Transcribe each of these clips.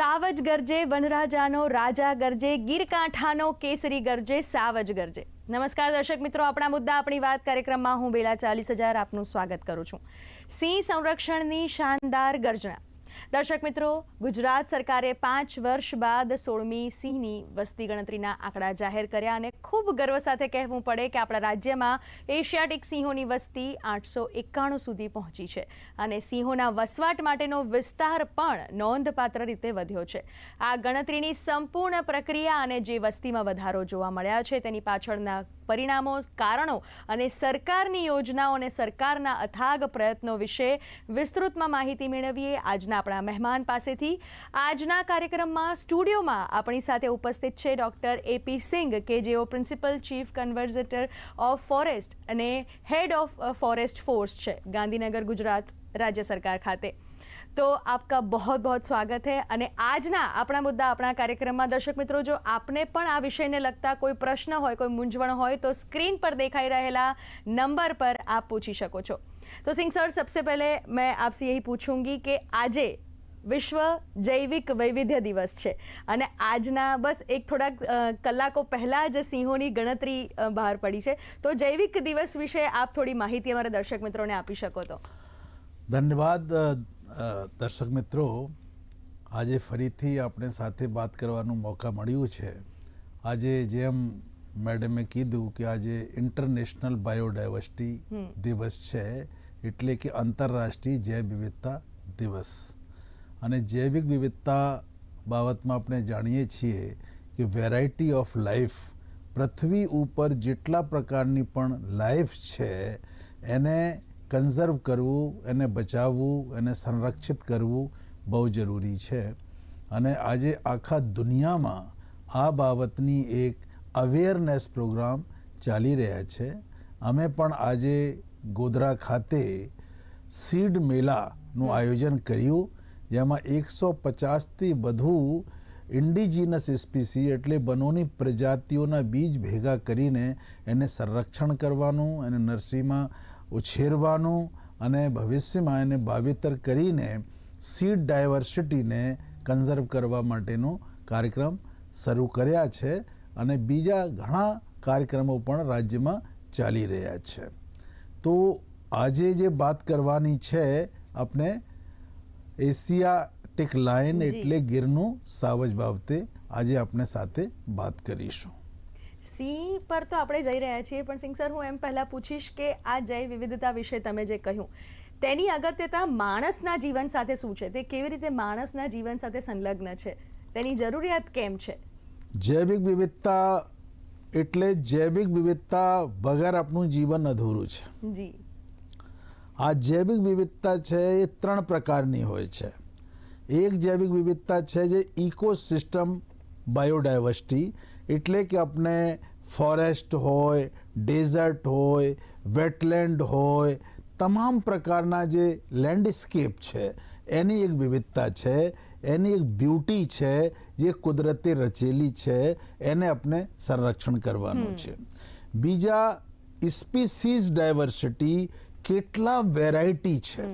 સાવજ ગરજે, વનરાજાનો રાજા ગરજે, ગીરકાંઠાનો કેસરી ગરજે, સાવજ ગરજે. નમસ્કાર દર્શક મિત્રો, આપણા મુદ્દા, આપણી વાત કાર્યક્રમમાં હું બેલા ચાલીસ હજાર આપનું સ્વાગત કરું છું. સિંહ સંરક્ષણની શાનદાર ગર્જના. દર્શક મિત્રો, ગુજરાત સરકારે પાંચ વર્ષ બાદ સોળમી સિંહની વસ્તી ગણતરીના આંકડા જાહેર કર્યા અને ખૂબ ગર્વ સાથે કહેવું પડે કે આપણા રાજ્યમાં એશિયાટિક સિંહોની વસ્તી આઠસો એકાણું સુધી પહોંચી છે અને સિંહોના વસવાટ માટેનો વિસ્તાર પણ નોંધપાત્ર રીતે વધ્યો છે. આ ગણતરીની સંપૂર્ણ પ્રક્રિયા અને જે વસ્તીમાં વધારો જોવા મળ્યા છે તેની પાછળના પરિણામો, કારણો અને સરકારની યોજનાઓ અને સરકારના અથાગ પ્રયત્નો વિશે વિસ્તૃતમાં માહિતી મેળવીએ આજના આપણા મહેમાન પાસેથી આજના કાર્યક્રમમાં સ્ટુડિયોમાં આપણી સાથે ઉપસ્થિત છે ડૉક્ટર એપી સિંઘ, કે જેઓ principal chief conservator of forest અને હેડ ઓફ ફોરેસ્ટ ફોર્સ છે ગાંધીનગર, ગુજરાત રાજ્ય સરકાર ખાતે. તો આપકા બહોત બહોત સ્વાગત હૈ અને આજના આપણા મુદ્દા આપણા કાર્યક્રમમાં. દર્શક મિત્રો, જો આપને પણ આ વિષયને લગતા કોઈ પ્રશ્ન હોય, કોઈ મૂંઝવણ હોય, તો સ્ક્રીન પર દેખાઈ રહેલા નંબર પર આપ પૂછી શકો છો. तो सिंह सर सबसे पहले मैं आपसे यही पूछूंगी कि આજે વિશ્વ જૈવિક વૈવિધ્ય દિવસ છે અને આજના બસ એક થોડાક અ, કલાકો પહેલાં જ સિંહોની ગણતરી અ, બહાર પડી છે તો જૈવિક દિવસ વિશે આપ થોડી માહિતી અમારા દર્શક મિત્રોને આપી શકો તો ધન્યવાદ અ, અ, દર્શક મિત્રો આજે ફરીથી આપણે સાથે વાત કરવાનું મોકા મળ્યું છે આજે જેમ મેડમે કીધું કે આજે ઇન્ટરનેશનલ બાયોડાયવર્સિટી દિવસ છે એટલે કે આંતરરાષ્ટ્રીય જૈવ વિવિધતા દિવસ. અને જૈવિક વિવિધતા બાબતમાં આપણે જાણીએ છીએ કે વેરાયટી ઓફ લાઈફ પૃથ્વી ઉપર જેટલા પ્રકારની પણ લાઈફ છે, એને કન્ઝર્વ કરવું, એને બચાવવું, એને સંરક્ષિત કરવું બહુ જરૂરી છે. અને આજે આખા દુનિયામાં આ બાબતની એક અવેરનેસ પ્રોગ્રામ ચાલી રહ્યા છે. અમે પણ આજે ગોધરા ખાતે સીડ મેલાનું આયોજન કર્યું. જેમાં એકસો પચાસથી વધુ ઇન્ડિજિનસ સ્પીસી એટલે બનોની પ્રજાતિઓના બીજ ભેગા કરીને એને સંરક્ષણ કરવાનું એને નર્સરીમાં ઉછેરવાનું અને ભવિષ્યમાં એને વાવેતર કરીને સીડ ડાયવર્સિટીને કન્ઝર્વ કરવા માટેનો કાર્યક્રમ શરૂ કર્યા છે અને બીજા ઘણા કાર્યક્રમો પણ રાજ્યમાં ચાલી રહ્યા છે. તો આજે જે વાત કરવાની છે આપણે એશિયાટિક લાયન એટલે ગીરનું સાવજ બાબતે આજે આપણે સાથે વાત કરીશું. સિંહ પર તો આપણે જઈ રહ્યા છીએ પણ સિંહ સર હું એમ પહેલાં પૂછીશ કે આ જૈવ વિવિધતા વિશે તમે જે કહ્યું તેની અગત્યતા માણસના જીવન સાથે શું છે? તે કેવી રીતે માણસના જીવન સાથે સંલગ્ન છે? તેની જરૂરિયાત કેમ છે? જૈવિક વિવિધતા એટલે જૈવિક વિવિધતા વગર આપણું જીવન અધૂરું છે. જી. આ જૈવિક વિવિધતા છે એ ત્રણ પ્રકારની હોય છે. એક જૈવિક વિવિધતા છે જે ઇકોસિસ્ટમ બાયોડાયવર્સિટી એટલે કે આપણે ફોરેસ્ટ હોય ડેઝર્ટ હોય વેટલેન્ડ હોય તમામ પ્રકારના જે લેન્ડસ્કેપ છે એની એક વિવિધતા છે એની એક બ્યુટી છે જે કુદરતે રચેલી છે એને આપણે સંરક્ષણ કરવાનું છે. બીજા સ્પીસીઝ ડાયવર્સિટી કેટલા વેરાયટી છે?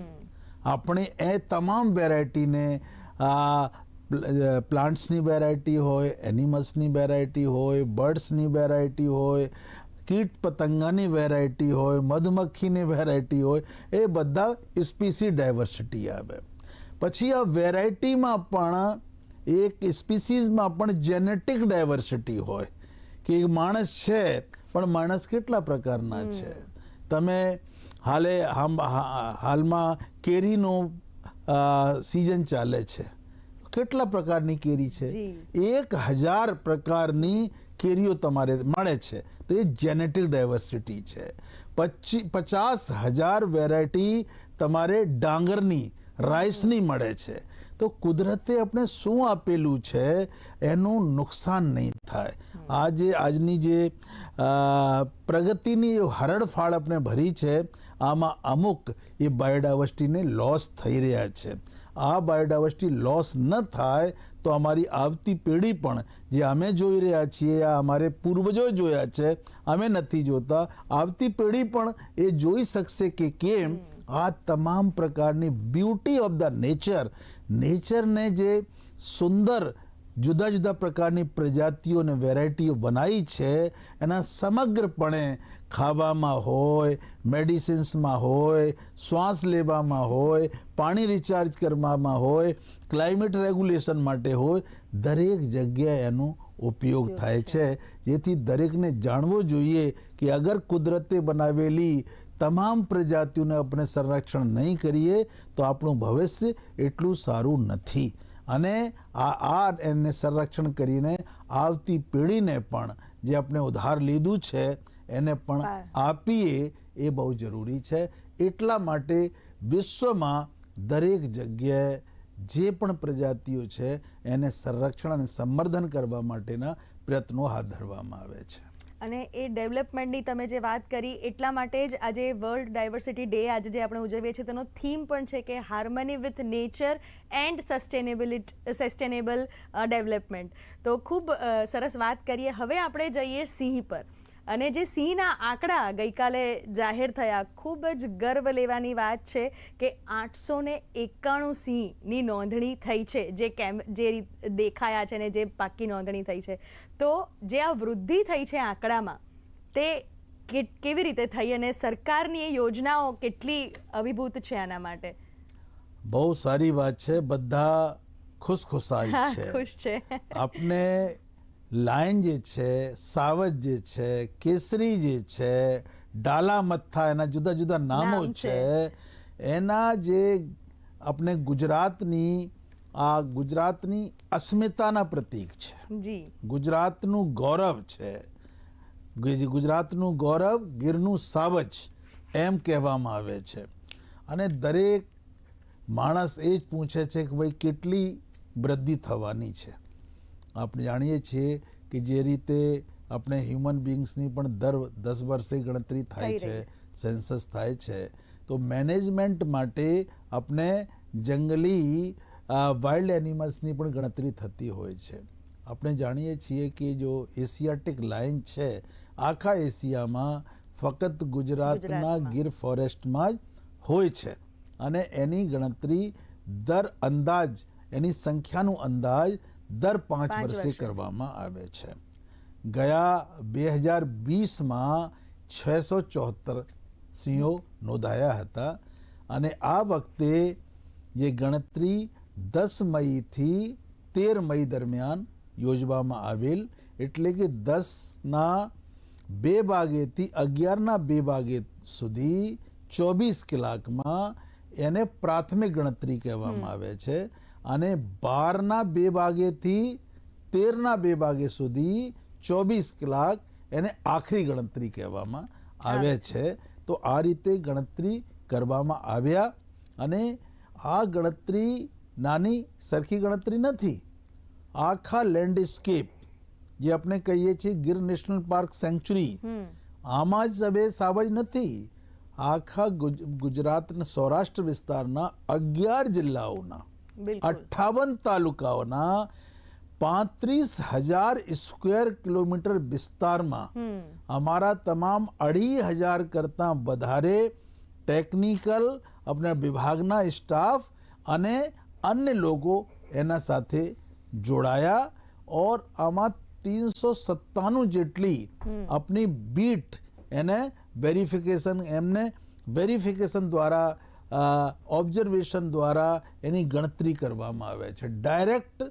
આપણે એ તમામ વેરાયટીને આ પ્લાન્ટ્સની વેરાયટી હોય એનિમલ્સની વેરાયટી હોય બર્ડ્સની વેરાયટી હોય કીટ પતંગાની વેરાયટી હોય મધમક્ખીની વેરાયટી હોય એ બધા સ્પીસી ડાયવર્સિટી આવે. પછી આ વેરાયટીમાં પણ એક સ્પીસીઝમાં પણ જેનેટિક ડાયવર્સિટી હોય કે માણસ છે પણ માણસ કેટલા પ્રકારના છે? તમે હાલે હાલમાં કેરીનો સિઝન ચાલે છે. કેટલા પ્રકારની કેરી છે? એક હજાર પ્રકારની કેરીઓ તમારે મળે છે. તો એ જેનેટિક ડાયવર્સિટી છે. પચી પચાસ હજાર વેરાયટી તમારે ડાંગરની રાઈસની મળે છે. તો કુદરતે આપણે શું આપેલું છે એનું નુકસાન નહીં થાય. આજે આજની જે પ્રગતિની હરણફાળ આપણે ભરી છે, આમાં અમુક એ બાયોડાયવર્સિટીને લોસ થઈ રહ્યા છે. આ બાયોડાયવર્સિટી લોસ ન થાય તો અમારી આવતી પેઢી પણ, જે અમે જોઈ રહ્યા છીએ, આ અમારે પૂર્વજો જોયા છે, અમે નથી જોતા. આવતી પેઢી પણ એ જોઈ શકશે કે કેમ? આ તમામ પ્રકારની બ્યુટી ઓફ ધ નેચર નેચરને જે સુંદર જુદા જુદા પ્રકારની પ્રજાતિઓ અને વેરાયટીઓ બનાવી છે એના સમગ્રપણે ખાવામાં હોય મેડિસિન્સમાં હોય શ્વાસ લેવામાં હોય પાણી રિચાર્જ કરવામાં હોય ક્લાઇમેટ રેગ્યુલેશન માટે હોય દરેક જગ્યાએ એનો ઉપયોગ થાય છે. જેથી દરેકને જાણવું જોઈએ કે અગર કુદરતે બનાવેલી તમામ પ્રજાતિઓને આપણે સંરક્ષણ નહીં કરીએ તો આપણું ભવિષ્ય એટલું સારું નથી. અને આ આ એને સંરક્ષણ કરીને આવતી પેઢીને પણ જે આપણે ઉધાર લીધું છે એને પણ આપીએ એ બહુ જરૂરી છે. એટલા માટે વિશ્વમાં દરેક જગ્યાએ જે પણ પ્રજાતિઓ છે એને સંરક્ષણ અને સંવર્ધન કરવા માટેના પ્રયત્નો હાથ ધરવામાં આવે છે. અને એ ડેવલપમેન્ટની તમે જે વાત કરી, એટલા માટે જ આજે વર્લ્ડ ડાયવર્સિટી ડે આજે જે આપણે ઉજવીએ છીએ, તેનો થીમ પણ છે કે harmony with nature and sustainability sustainable development તો ખૂબ સરસ વાત કરીએ. હવે આપણે જઈએ સિંહ પર. અને જે સિંહના આંકડા ગઈકાલે જાહેર થયા ખૂબ જ ગર્વ લેવાની વાત છે કે આઠસો ને એકાણું સિંહની નોંધણી થઈ છે જે કેમ જે રીત દેખાયા છે ને જે પાક્કી નોંધણી થઈ છે. તો જે આ વૃદ્ધિ થઈ છે આંકડામાં તે કેવી રીતે થઈ અને સરકારની એ યોજનાઓ કેટલી અભિભૂત છે આના માટે? બહુ સારી વાત છે. બધા ખુશખુશાલ છે. ખુશ છે. આપને લાયન જે છે સાવજ જે છે કેસરી જે છે ડાલા મથ્થા એના જુદા જુદા નામો છે. એના જે આપણે ગુજરાતની આ ગુજરાતની અસ્મિતાના પ્રતીક છે. ગુજરાતનું ગૌરવ છે. ગુજરાતનું ગૌરવ ગીરનું સાવજ એમ કહેવામાં આવે છે. અને દરેક માણસ એ જ પૂછે છે કે ભાઈ કેટલી વૃદ્ધિ થવાની છે. આપણે જાણીએ છીએ કે જે રીતે આપણે હ્યુમન બિંગ્સની પણ દર દસ વર્ષે ગણતરી થાય છે સેન્સસ થાય છે. તો મેનેજમેન્ટ માટે આપણે જંગલી વાઇલ્ડ એનિમલ્સની પણ ગણતરી થતી હોય છે. આપણે જાણીએ છીએ કે જો એશિયાટિક લાયન છે આખા એશિયામાં ફક્ત ગુજરાતના ગીર ફોરેસ્ટમાં જ હોય છે. અને એની ગણતરી દર અંદાજ એની સંખ્યાનું અંદાજ દર પાંચ વર્ષે. કરવામાં આવે છે. ગયા બે હજાર વીસમાં છસો ચોહત્તર સિંહો નોંધાયા હતા અને આ વખતે જે ગણતરી દસ મઈથી તેર મઈ દરમિયાન યોજવામાં આવેલ એટલે કે દસના બે વાગેથી અગિયારના બે વાગે સુધી ચોવીસ કલાકમાં એને પ્રાથમિક ગણતરી કહેવામાં આવે છે. અને બારના બે વાગ્યેથી તેરના બે વાગે સુધી ચોવીસ કલાક એને આખરી ગણતરી કહેવામાં આવે છે. તો આ રીતે ગણતરી કરવામાં આવ્યા અને આ ગણતરી નાની સરખી ગણતરી નથી. આખા લેન્ડસ્કેપ જે આપણે કહીએ છીએ ગીર નેશનલ પાર્ક સેન્ચુરી આમાં જ હવે સાવજ નથી. આખા ગુજરાતના ગુજરાત સૌરાષ્ટ્ર વિસ્તારના અગિયાર જિલ્લાઓના બિલકુલ અઠ્ઠાવન તાલુકાઓના પાંત્રીસ હજાર સ્ક્વેર કિલોમીટર વિસ્તારમાં હમ અમારા તમામ અઢી હજાર કરતાં વધારે ટેકનિકલ આપણા વિભાગના સ્ટાફ અને અન્ય લોકો એના સાથે જોડાયા ઓર આમાં તીનસો સત્તાણું જેટલી આપણી બીટ એને વેરિફિકેશન એમને વેરિફિકેશન દ્વારા ઓબ્ઝર્વેશન દ્વારા એની ગણતરી કરવામાં આવે છે. ડાયરેક્ટ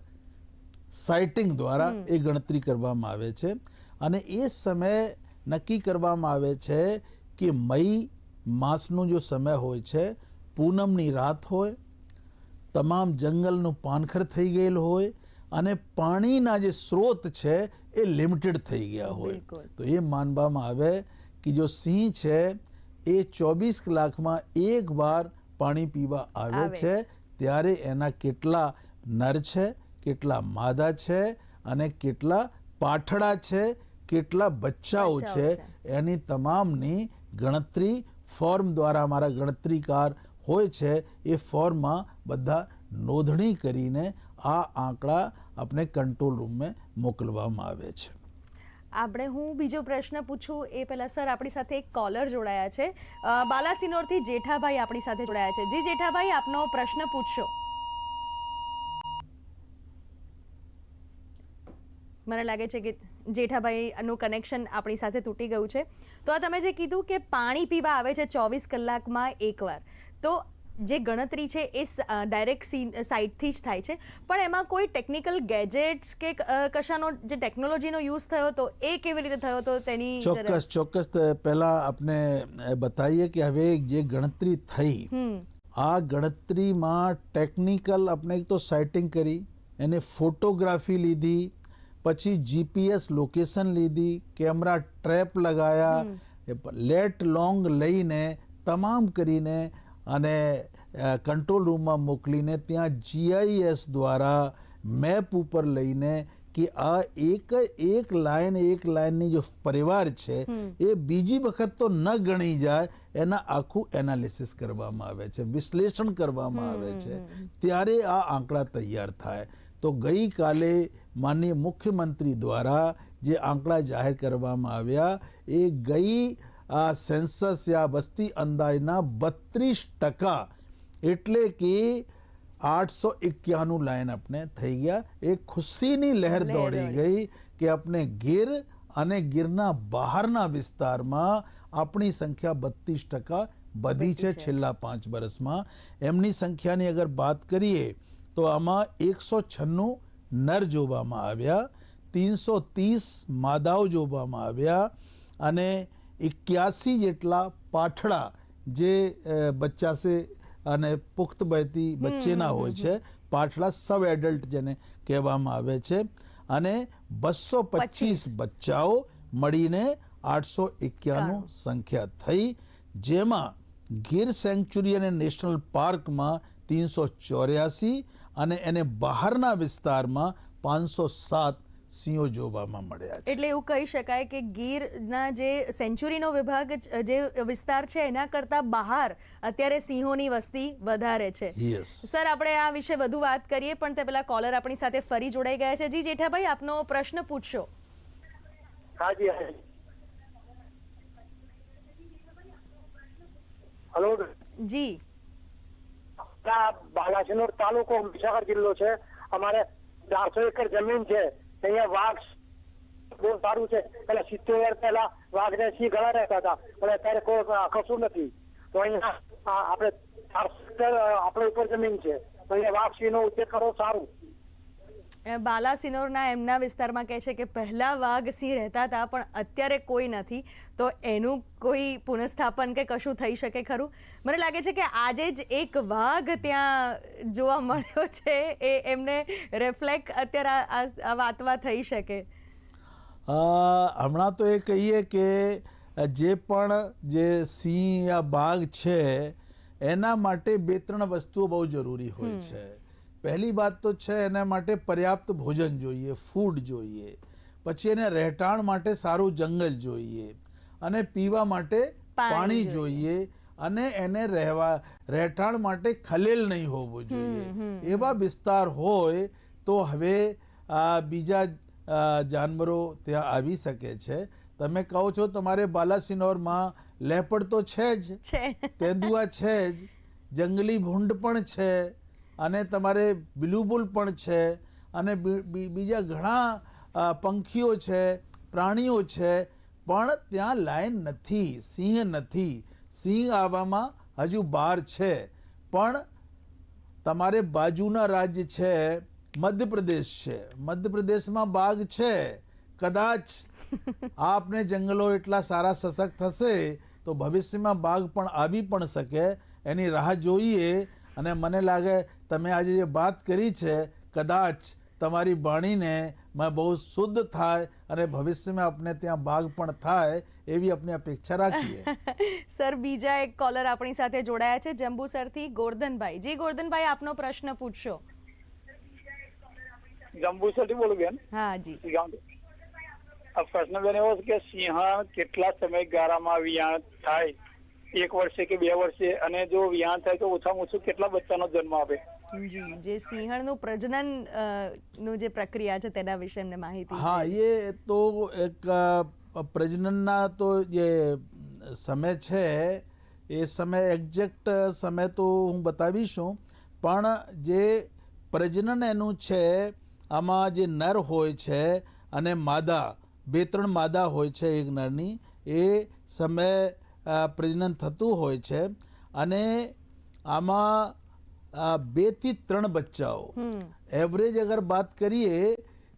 સાઇટિંગ દ્વારા એ ગણતરી કરવામાં આવે છે. અને એ સમય નક્કી કરવામાં આવે છે કે મઈ માસનો જો સમય હોય છે પૂનમની રાત હોય તમામ જંગલનું પાનખર થઈ ગયેલ હોય અને પાણીના જે સ્ત્રોત છે એ લિમિટેડ થઈ ગયા હોય. તો એ માનવામાં આવે કે જો સિંહ છે એ ચોવીસ કલાકમાં એક વાર પાણી પીવા આવે. છે ત્યારે એના કેટલા નર છે કેટલા માદા છે અને કેટલા પાઠડા છે કેટલા બચ્ચાઓ છે. એની તમામની ગણતરી ફોર્મ દ્વારા અમારા ગણતરીકાર હોય છે એ ફોર્મમાં બધા નોંધણી કરીને આ આંકડા આપણે કંટ્રોલ રૂમમાં મોકલવામાં આવે છે આપણે હું બીજો પ્રશ્ન પૂછું, એ પહેલાં સર આપણી સાથે એક કોલર જોડાયા છે. બાલાસિનોરથી જેઠાભાઈ આપણી સાથે જોડાયા છે. જે જેઠાભાઈ, આપનો પ્રશ્ન પૂછશો. મને લાગે છે કે જેઠાભાઈનું કનેક્શન આપણી સાથે તૂટી ગયું છે. તો આ તમે જે કીધું કે પાણી પીવા આવે છે ચોવીસ કલાકમાં એકવાર, તો જે ગણતરી છે એ ડાયરેક્ટ સાઇટથી જ થાય છે. પણ એમાં કોઈ ટેકનિકલ ગેજેટ્સ કે કશાનો જે ટેકનોલોજીનો યુઝ થયો તો એ કેવી રીતે થયો તો તેની ચોક્કસ ચોક્કસ. પહેલાં આપણે બતાવીએ કે હવે જે ગણતરી થઈ આ ગણતરીમાં ટેકનિકલ આપણે એક તો સાઇટિંગ કરી એને ફોટોગ્રાફી લીધી પછી જીપીએસ લોકેશન લીધી કેમેરા ટ્રેપ લગાયા લેટ લોંગ લઈને તમામ કરીને અને કંટ્રોલ રૂમમાં મોકલીને ત્યાં જીઆઈએસ દ્વારા મેપ ઉપર લઈને કે આ એક એક લાઈન એક લાઈનની જો પરિવાર છે એ બીજી વખત તો ન ગણી જાય એના આખું એનાલિસિસ કરવામાં આવે છે વિશ્લેષણ કરવામાં આવે છે. ત્યારે આ આંકડા તૈયાર થાય. તો ગઈકાલે માનનીય મુખ્યમંત્રી દ્વારા જે આંકડા જાહેર કરવામાં આવ્યા એ ગઈ આ સેન્સસ યા વસ્તી અંદાજના બત્રીસ ટકા એટલે કે આઠસો એક્યાનું લાઈન આપણે થઈ ગયા. એ ખુશીની લહેર દોડી ગઈ કે આપણે ગીર અને ગીરના બહારના વિસ્તારમાં આપણી સંખ્યા બત્રીસ ટકા વધી છે. છેલ્લા પાંચ વર્ષમાં. એમની સંખ્યાની અગર વાત કરીએ તો આમાં એકસો છન્નું નર જોવામાં આવ્યા ત્રણસો ત્રીસ માદાઓ જોવામાં આવ્યા અને એક્યાસી જેટલા પાઠડા જે અ, બચ્ચા સે અને પુખ્ત વયથી બચ્ચેના હોય છે પાઠડા સબ એડલ્ટ જેને કહેવામાં આવે છે. અને બસો પચીસ બચ્ચાઓ મળીને આઠસો એક્યાનું સંખ્યા થઈ. જેમાં ગીર સેન્ચુરી અને નેશનલ પાર્કમાં ત્રણસો ચોર્યાસી અને એને બહારના વિસ્તારમાં પાંચસો સાત સિંહો જોવામાં મળ્યા છે. એટલે એવું કહી શકાય કે ગીર ના જે સેન્ચુરીનો વિભાગ જે વિસ્તાર છે એના કરતાં બહાર અત્યારે સિંહોની વસ્તી વધારે છે. સર આપણે આ વિશે વધુ વાત કરીએ પણ તે પેલા કોલર આપણી સાથે ફરી જોડાઈ ગયા છે. જી જેઠાભાઈ આપનો પ્રશ્ન પૂછશો હા જી હલો જી. બાલાસિનોર તાલુકો મહીસાગર જિલ્લો છે. અમારે ચારસો એકર જમીન છે. અહીંયા વાઘ બહુ સારું છે. પેલા સિત્તેર પહેલા વાઘ ને સિંહ ઘણા રહેતા હતા. પણ અત્યારે કોઈ કશું નથી. તો અહીંયા આપણે આપણે ઉપર જમીન છે. તો અહીંયા વાઘ સિંહ નો ઉછેર કરવો સારું. બાલાસિનોરના એમના વિસ્તારમાં કહે છે કે પહેલા વાઘ સિંહ રહેતા હતા પણ અત્યારે કોઈ નથી. તો એનું કોઈ પુનઃસ્થાપન કે કશું થઈ શકે ખરું? મને લાગે છે કે આજે જ એક વાઘ ત્યાં જોવા મળ્યો છે એ એમને રિફ્લેક્ટ અત્યારે આ- વાતમાં થઈ શકે. હમણાં તો એ કહીએ કે જે પણ જે સિંહ યા બાઘ છે એના માટે બે ત્રણ વસ્તુઓ બહુ જરૂરી હોય છે. પહેલી વાત તો છે એના માટે પર્યાપ્ત ભોજન જોઈએ ફૂડ જોઈએ. પછી એને રહેઠાણ માટે સારું જંગલ જોઈએ અને પીવા માટે પાણી જોઈએ. અને એને રહેવા રહેઠાણ માટે ખલેલ નહીં હોવું જોઈએ. એવા વિસ્તાર હોય તો હવે આ બીજા જાનવરો ત્યાં આવી શકે છે. તમે કહો છો તમારે બાલાસિનોરમાં લેપડ તો છે જ તેંદુઆ છે જ જંગલી ભૂંડ પણ છે. અને તમારે બિલુબુલ પણ છે અને બીજા ઘણા પંખીઓ છે, પ્રાણીઓ છે, પણ ત્યાં લાઈન નથી, સિંહ નથી. સિંહ આવવામાં હજુ બહાર છે. પણ તમારે બાજુના રાજ્ય છે, મધ્યપ્રદેશ છે. મધ્યપ્રદેશમાં બાઘ છે. કદાચ આપને જંગલો એટલા સારા સશક્ત થશે તો ભવિષ્યમાં બાઘ પણ આવી પણ શકે. એની રાહ જોઈએ અને મને લાગે તમે આજે જે વાત કરી છે કદાચ તમારી વાણીને મેં બહુ શુદ્ધ થાય અને ભવિષ્યમાં આપણે ત્યાં ભાગ પણ થાય એવી આપણી અપેક્ષા રાખીએ. સર બીજા એક કોલર આપણી સાથે જોડાયા છે જંબુસરથી ગોરધનભાઈ. જી ગોરધનભાઈ આપનો પ્રશ્ન પૂછશો જંબુસરથી બોલું બેન? હા જી. પ્રશ્ન બેન એવો છે કે સિંહ કેટલા સમયગાળામાં વિયાણ થાય? એક વર્ષે કે બે વર્ષે અને જો વ્યાન થાય તો ઓછામાં ઓછું કેટલા બચ્ચાનો જન્મ આપે? જે સિંહણનું પ્રજનનનું જે પ્રક્રિયા છે તેના વિશે એમને માહિતી હા એ તો એક પ્રજનનના તો જે સમય છે એ સમય એક્ઝેક્ટ સમય તો હું બતાવીશું પણ જે પ્રજનન એનું છે આમાં જે નર હોય છે અને માદા બે ત્રણ માદા હોય છે એક નરની એ સમય પ્રજનન થતું હોય છે અને આમાં અ, બેથી ત્રણ બચ્ચાઓ. એવરેજ અગર વાત કરીએ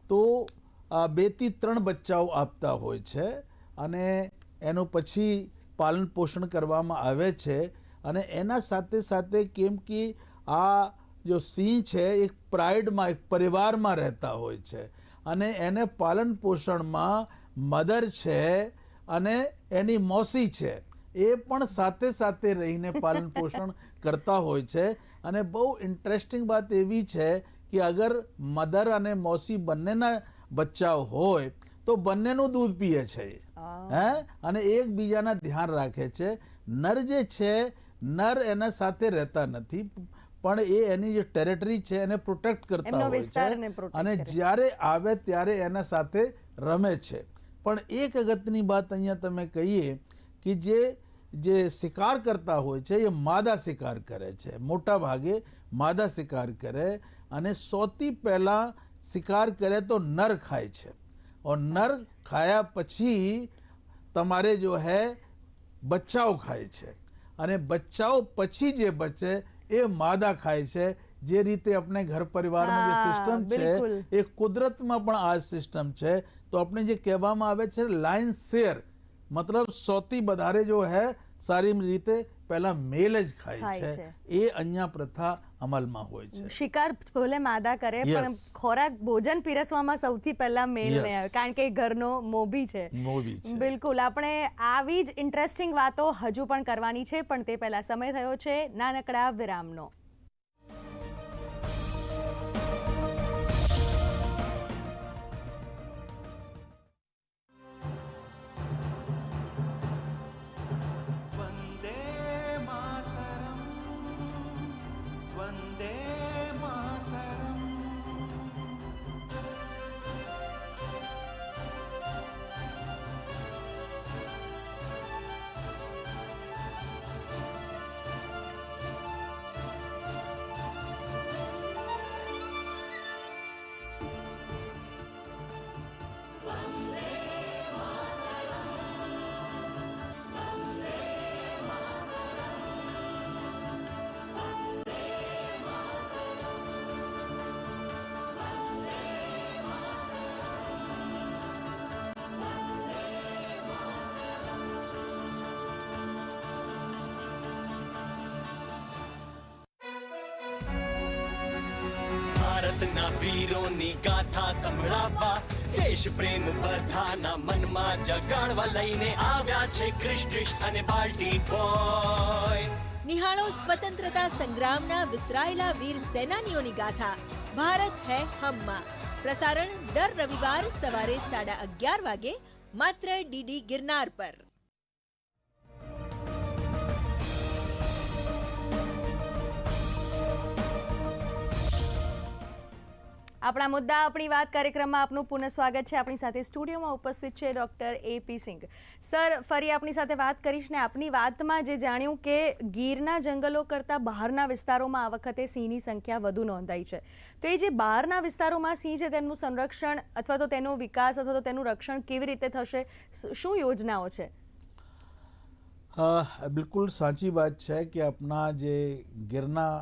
તો બેથી ત્રણ બચ્ચાઓ આપતા હોય છે અને એનું પછી પાલન પોષણ કરવામાં આવે છે અને એના સાથે સાથે કેમ કે આ જો સિંહ છે એક પ્રાઇડમાં એક પરિવારમાં રહેતા હોય છે અને એને પાલન પોષણમાં મધર છે અને એની મોસી છે. એ પણ સાથે સાથે રહીને પાલન પોષણ કરતા હોય છે. અને બહુ ઇન્ટરેસ્ટિંગ વાત એવી છે કે અગર મધર અને મોસી બંનેના બચ્ચાઓ હોય તો બંનેનું દૂધ પીએ છે. હે. અને એકબીજાના ધ્યાન રાખે છે. નર જે છે નર એના સાથે રહેતા નથી પણ એ એની જે ટેરેટરી છે એને પ્રોટેક્ટ કરતા હોય છે. અને જ્યારે આવે ત્યારે એના સાથે રમે છે. પણ એક અગત્યની વાત અહીંયા તમે કહીએ કે જે જે શિકાર કરતા હોય છે એ માદા શિકાર કરે છે. મોટા ભાગે માદા શિકાર કરે અને સૌથી પહેલા શિકાર કરે તો નર ખાય છે. ઓર નર ખાયા પછી તમારે જો હે બચ્ચાઓ ખાય છે. અને બચ્ચાઓ પછી જે બચે એ માદા ખાય છે. જે રીતે આપણે ઘર પરિવારમાં જે સિસ્ટમ છે એ કુદરતમાં પણ આ સિસ્ટમ છે. તો આપણે જે કહેવામાં આવે છે લાઇન શેર મતલબ સૌથી વધારે જો હે સારી રીતે પહેલા મેલ જ ખાય છે. એ અહીંયા પ્રથા અમલમાં હોય છે. શિકાર ભલે માદા કરે પણ ખોરાક ભોજન પીરસવામાં સૌથી પહેલા મેલ ને આવે. કારણ કે ઘરનો મોભી છે. મોભી છે. બિલકુલ. આપણે આવી જ ઇન્ટરેસ્ટિંગ વાતો હજુ પણ કરવાની છે પણ તે પહેલા સમય થયો છે. નાનકડા વિરામનો. ભારતના વીરોની ગાથા સંભળાવવા, દેશ પ્રેમ બધાના મનમાં જગાડવા લઈને આવ્યા છે ક્રિશ અને પાર્ટી બોય નિહાળો સ્વતંત્રતા સંગ્રામના વિસરાયેલા વીર સેનાનીઓની ગાથા. ભારત હે હમમાં. પ્રસારણ દર રવિવાર સવારે સાડા અગિયાર વાગે, માત્ર ડીડી ગિરનાર પર. આપણા મુદ્દા આપણી વાત કાર્યક્રમમાં આપનું પુનઃ સ્વાગત છે. આપણી સાથે સ્ટુડિયોમાં ઉપસ્થિત છે ડૉક્ટર એપી સિંઘ. સર ફરી આપણી સાથે વાત કરીશ ને આપની વાતમાં જે જાણ્યું કે ગીરના જંગલો કરતાં બહારના વિસ્તારોમાં આ વખતે સિંહની સંખ્યા વધુ નોંધાઈ છે. તો એ જે બહારના વિસ્તારોમાં સિંહ છે તેનું સંરક્ષણ અથવા તો તેનો વિકાસ અથવા તો તેનું રક્ષણ કેવી રીતે થશે? શું યોજનાઓ છે? બિલકુલ સાચી વાત છે કે આપણા જે ગીરના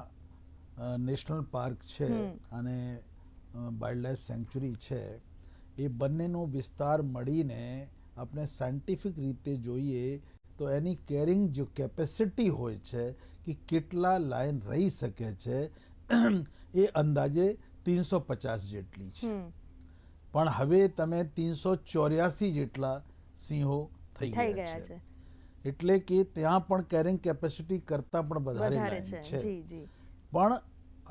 નેશનલ પાર્ક છે અને વાઇલ્ડલાઇફ સેન્ચુરી છે એ બંનેનો વિસ્તાર મળીને આપણે સાયન્ટિફિક રીતે જોઈએ તો એની કેરિંગ જો કેપેસિટી હોય છે કે કેટલા લાઈન રહી શકે છે એ અંદાજે ત્રણસો પચાસ જેટલી છે. પણ હવે તમે ત્રણસો ચોર્યાસી જેટલા સિંહો થઈ ગયા છે. એટલે કે ત્યાં પણ કેરિંગ કેપેસિટી કરતાં પણ વધારે છે. પણ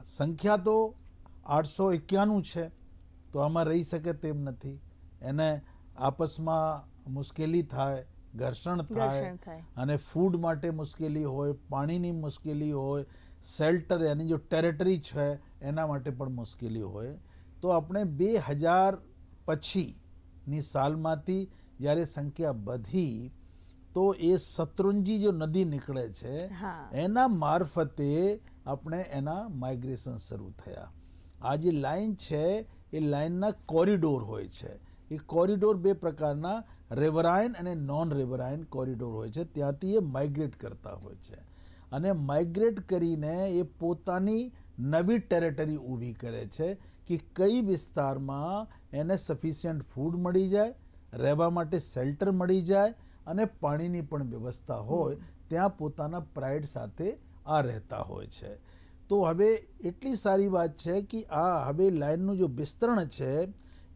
સંખ્યા તો આઠસો એક્યાનું છે તો આમાં રહી શકે તેમ નથી. એને આપસમાં મુશ્કેલી થાય ઘર્ષણ થાય. અને ફૂડ માટે મુશ્કેલી હોય પાણીની મુશ્કેલી હોય શેલ્ટર એની જો ટેરેટરી છે એના માટે પણ મુશ્કેલી હોય. તો આપણે બે હજાર પછીની સાલમાંથી જ્યારે સંખ્યા વધી તો એ શત્રુંજી જો નદી નીકળે છે એના મારફતે આપણે એના માઇગ્રેશન શરૂ થયા. આ જે લાઈન છે, એ લાઇનના કોરિડોર હોય છે. એ કોરિડોર બે પ્રકારના રેવરાઇન અને નોન રેવરાઇન કોરિડોર હોય છે. ત્યાંથી એ માઇગ્રેટ કરતા હોય છે. અને માઇગ્રેટ કરીને એ પોતાની નવી ટેરેટરી ઊભી કરે છે કે કઈ વિસ્તારમાં એને સફિશિયન્ટ ફૂડ મળી જાય, રહેવા માટે શેલ્ટર મળી જાય અને પાણીની પણ વ્યવસ્થા હોય, ત્યાં પોતાના પ્રાઇડ સાથે આ રહેતા હોય છે. તો હવે એટલી સારી વાત છે કે આ હવે લાઇનનું જો વિસ્તરણ છે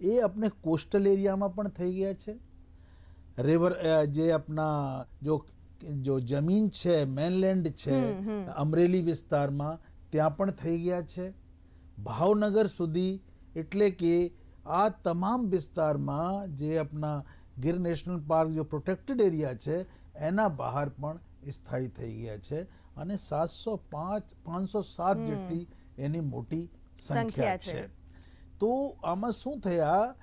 એ આપણે કોસ્ટલ એરિયામાં પણ થઈ ગયા છે. રેવર જે આપણા જો જો જમીન છે મેનલેન્ડ છે અમરેલી વિસ્તારમાં ત્યાં પણ થઈ ગયા છે. ભાવનગર સુધી એટલે કે આ તમામ વિસ્તારમાં જે આપણા ગીર નેશનલ પાર્ક જો પ્રોટેક્ટેડ એરિયા છે એના બહાર પણ સ્થાયી થઈ ગયા છે. અને સાતસો પાંચ પાંચસો સાત જેટલી એની મોટી સંખ્યા. છે. તો આમાં શું થયા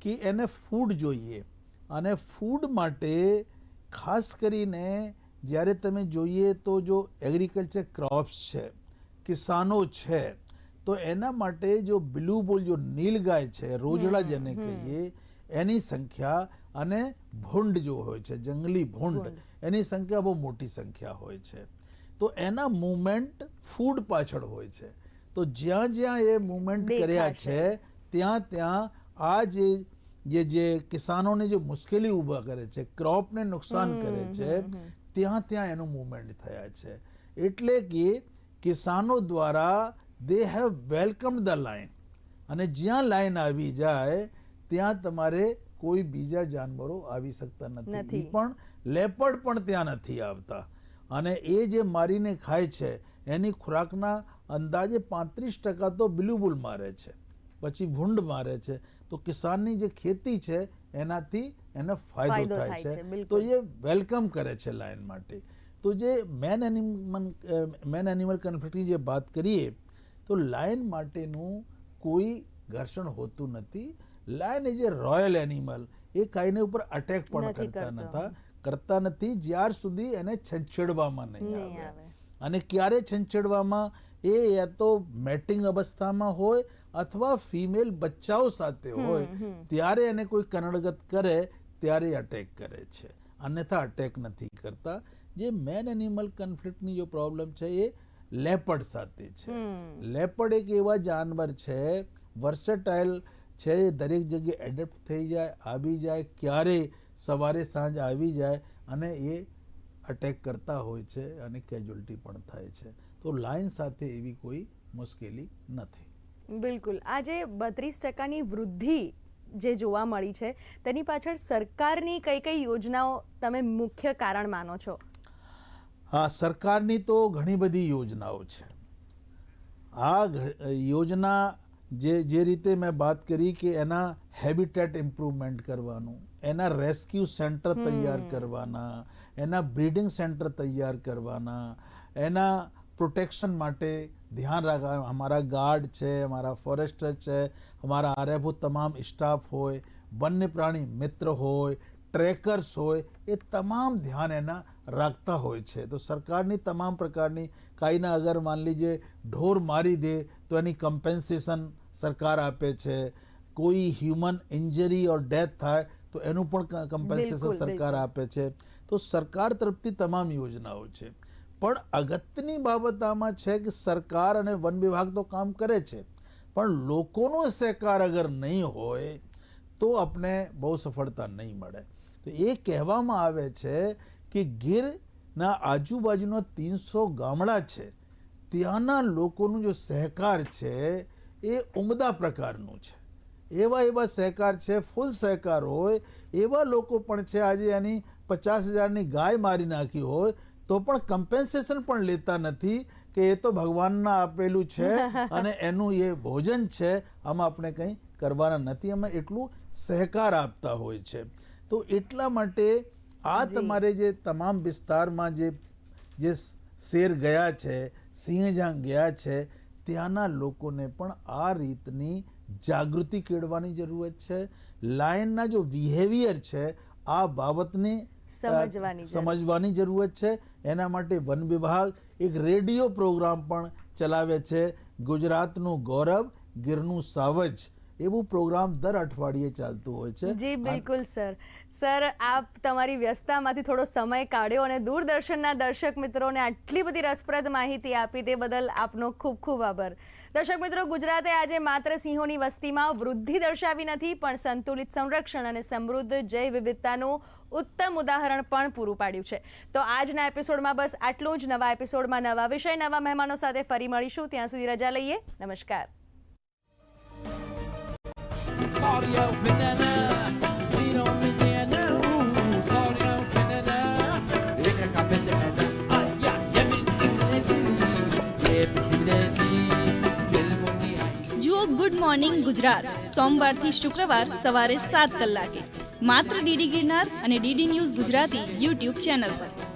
કે એને ફૂડ જોઈએ. અને ફૂડ માટે ખાસ કરીને જ્યારે તમે જોઈએ તો જો એગ્રીકલ્ચર ક્રોપ્સ છે કિસાનો છે તો એના માટે જો બ્લુ બોલ જો નીલગાય છે રોજડા જેને કહીએ એની સંખ્યા અને ભૂંડ જો હોય છે જંગલી ભૂંડ. એની સંખ્યા બહુ મોટી સંખ્યા હોય છે. તો એના મુવમેન્ટ ફૂડ પાછળ હોય છે. તો જ્યાં જ્યાં એ મુવમેન્ટ કર્યા છે ત્યાં ત્યાં આ જે જે જે કિસાનોને જે મુશ્કેલી ઊભા કરે છે ક્રોપને નુકસાન કરે છે ત્યાં ત્યાં એનું મુવમેન્ટ થયા છે. એટલે કે કિસાનો દ્વારા they have welcome the line અને જ્યાં લાઈન આવી જાય ત્યાં તમારે કોઈ બીજા જાનવરો આવી શકતા નથી. નથી. પણ લેપર્ડ પણ ત્યાં નથી આવતા. અને એ જે મારીને ખાય છે એની ખોરાકના અંદાજે પાંત્રીસ ટકા તો બિલુબુલ મારે છે. પછી ભૂંડ મારે છે. તો કિસાનની જે ખેતી છે એનાથી એને ફાયદો થાય છે, તો એ વેલકમ કરે છે લાયન માટે. તો જે મેન એનિમલ મેન એનિમલ કન્ફ્લિક્ટની જે વાત કરીએ તો લાયન માટેનું કોઈ ઘર્ષણ હોતું નથી. લાયન એ જે રોયલ એનિમલ એ કાંઈને ઉપર અટેક પણ કરતા નથી નતા. કરતા નથી જ્યાર સુધી એને છંછેડવામાં નહીં આવે. અને ક્યારે છંછેડવામાં? એ યા તો મેટિંગ અવસ્થામાં હોય અથવા ફિમેલ બચ્ચાઓ સાથે હોય ત્યારે એને કોઈ કનડગત કરે ત્યારે અટેક કરે છે. અન્યથા અટેક નથી કરતા. જે મેન એનિમલ કન્ફ્લિક્ટની જો પ્રોબ્લેમ છે એ લેપડ સાથે છે. લેપડ એક એવા જાનવર છે વર્સેટાઇલ છે દરેક જગ્યાએ એડેપ્ટ થઈ જાય આવી જાય ક્યારે સવારે સાંજ આવી જાય અને એ અટેક કરતા હોય છે અને કેજ્યુઅલ્ટી પણ થાય છે. તો લાઇન સાથે એવી કોઈ મુશ્કેલી નથી. બિલકુલ. આજે બત્રીસ ટકાની વૃદ્ધિ જે જોવા મળી છે તેની પાછળ સરકારની કઈ કઈ યોજનાઓ તમે મુખ્ય કારણ માનો છો? હા સરકારની તો ઘણી બધી યોજનાઓ છે. આ યોજના જે જે રીતે મેં વાત કરી કે એના હેબિટેટ ઇમ્પ્રુવમેન્ટ કરવાનું એના રેસ્ક્યુ સેન્ટર તૈયાર કરવાના એના બ્રીડિંગ સેન્ટર તૈયાર કરવાના એના પ્રોટેક્શન માટે ધ્યાન રાખવા અમારા ગાર્ડ છે અમારા ફોરેસ્ટર છે અમારા આર્યભૂત તમામ સ્ટાફ હોય વન્ય પ્રાણી મિત્ર હોય ટ્રેકર્સ હોય એ તમામ ધ્યાન એના રાખતા હોય છે. તો સરકારની તમામ પ્રકારની કાંઈના અગર માન લીજે ઢોર મારી દે તો એની કમ્પેન્સેશન સરકાર આપે છે કોઈ હ્યુમન ઇન્જરી ઓર ડેથ થાય તો એનું પણ કમ્પન્સેશન સરકાર આપે છે. તો સરકાર તરફથી તમામ યોજનાઓ છે. પણ અગત્યની બાબત આમાં છે કે સરકાર અને વન વિભાગ તો કામ કરે છે. પણ લોકોનો સહકાર અગર નહીં હોય તો આપણે બહુ સફળતા નહીં મળે. તો એ કહેવામાં આવે છે કે ગીરના આજુબાજુના તીનસો ગામડા છે. ત્યાંના લોકોનું જો સહકાર છે એ ઉમદા પ્રકારનું છે. એવા એવા સહકાર છે ફૂલ સહકાર હોય એવા લોકો પણ છે આજે એની પચાસ હજારની ગાય મારી નાખી હોય તો પણ કમ્પેન્સેશન પણ લેતા નથી કે એ તો ભગવાનના આપેલું છે અને એનું એ ભોજન છે આમાં આપણે કંઈ કરવાના નથી. અમે એટલું સહકાર આપતા હોય છે. તો એટલા માટે આ તમારે જે તમામ વિસ્તારમાં જે જે શેર ગયા છે સિંહજાંગ ગયા છે ત્યાંના લોકોને પણ આ રીતની જાગૃતિ કેળવાની જરૂરત છે. લાયનના જો બિહેવિયર છે આ બાબતને સમજવાની સમજવાની જરૂરત છે. એના માટે વન વિભાગ એક રેડિયો પ્રોગ્રામ પણ ચલાવે છે. ગુજરાતનું ગૌરવ ગીરનું સાવજ એવું પ્રોગ્રામ દર અઠવાડિયે ચાલતું હોય છે. જી બિલકુલ સર. સર આપ તમારી વ્યસ્તતામાંથી થોડો સમય કાઢ્યો અને દૂરદર્શનના દર્શક મિત્રોને આટલી બધી રસપ્રદ માહિતી આપી તે બદલ આપનો ખૂબ ખૂબ આભાર. દર્શક મિત્રો ગુજરાતે આજે માત્ર સિંહોની વસ્તીમાં વૃદ્ધિ દર્શાવી નથી પણ સંતુલિત સંરક્ષણ અને સમૃદ્ધ જૈવ વિવિધતાનું ઉત્તમ ઉદાહરણ પણ પૂરું પાડ્યું છે. તો આજના એપિસોડમાં બસ આટલું જ. નવા એપિસોડમાં નવા વિષય નવા મહેમાનો સાથે ફરી મળીશું. ત્યાં સુધી રજા લઈએ. નમસ્કાર. Good morning Gujarat. સોમવારથી શુક્રવાર સવારે સાત કલાકે. માત્ર ડીડી ગિરનાર અને DD news Gujarati YouTube channel પર.